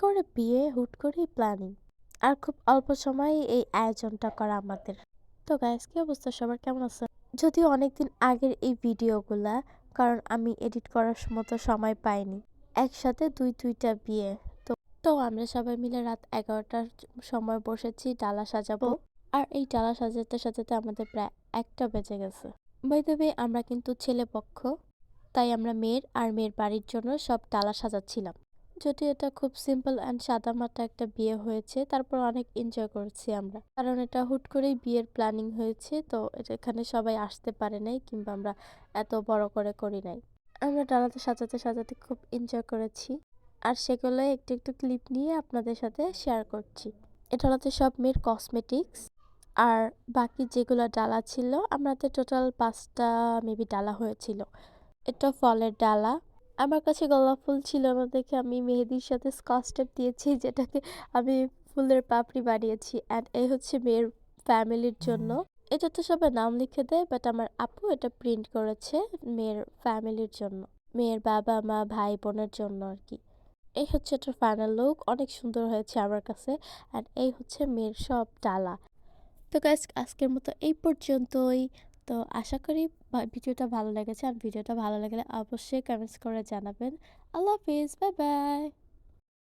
করে বিয়ে হুট করেই প্ল্যানিং আর খুব অল্প সময়ে এই আয়োজনটা করা আমাদের। তো গাইস কি অবস্থা? সবার কেমন আছে? যদিও অনেকদিন আগের এই ভিডিওগুলা, কারণ আমি এডিট করার মতো সময় পাইনি। একসাথে দুই দুইটা বিয়ে। তো তো আমরা সবাই মিলে রাত এগারোটার সময় বসেছি, ডালা সাজাবো। আর এই ডালা সাজাতে সাজাতে আমাদের প্রায় একটা বেজে গেছে। বাই আমরা কিন্তু ছেলে পক্ষ তাই আমরা মেয়ের আর মেয়ের বাড়ির জন্য সব ডালা সাজাচ্ছিলাম। যদি এটা খুব সিম্পল অ্যান্ড সাদা সাদামাটা একটা বিয়ে হয়েছে, তারপর অনেক এনজয় করেছি আমরা। কারণ এটা হুট করেই বিয়ের প্ল্যানিং হয়েছে, তো এখানে সবাই আসতে পারে নাই কিংবা আমরা এত বড় করে করি নাই। আমরা ডালাতে সাজাতে সাজাতে খুব এনজয় করেছি। আর সেগুলো একটু একটু ক্লিপ নিয়ে আপনাদের সাথে শেয়ার করছি। এটা হচ্ছে সব মেয়ের কসমেটিক্স। আর বাকি যেগুলো ডালা ছিল আমাদের টোটাল পাঁচটা মেবি ডালা হয়েছিল। এটা ফলের ডালা আমার কাছে গোলাপ ফুল ছিল না দেখে আমি মেহেদির সাথে স্কচ টেপ দিয়েছি, যেটাকে আমি ফুলের পাপড়ি বানিয়েছি অ্যান্ড এই হচ্ছে মেয়ের ফ্যামিলির জন্য। এটা তো সবাই নাম লিখে দেয় বাট আমার আপু এটা প্রিন্ট করেছে মেয়ের ফ্যামিলির জন্য, মেয়ের বাবা, মা, ভাই বোনের জন্য আর কি। এই হচ্ছে একটা ফাইনাল লুক অনেক সুন্দর হয়েছে আমার কাছে অ্যান্ড এই হচ্ছে মেয়ের সব ডালা। তো গাইজ আজকের মতো এই পর্যন্তই। তো আশা করি ভিডিওটা ভালো লেগেছে। আর ভিডিওটা ভালো লাগলে অবশ্যই কমেন্টস করে জানাবেন। আল্লাহ হাফিজ বাই বাই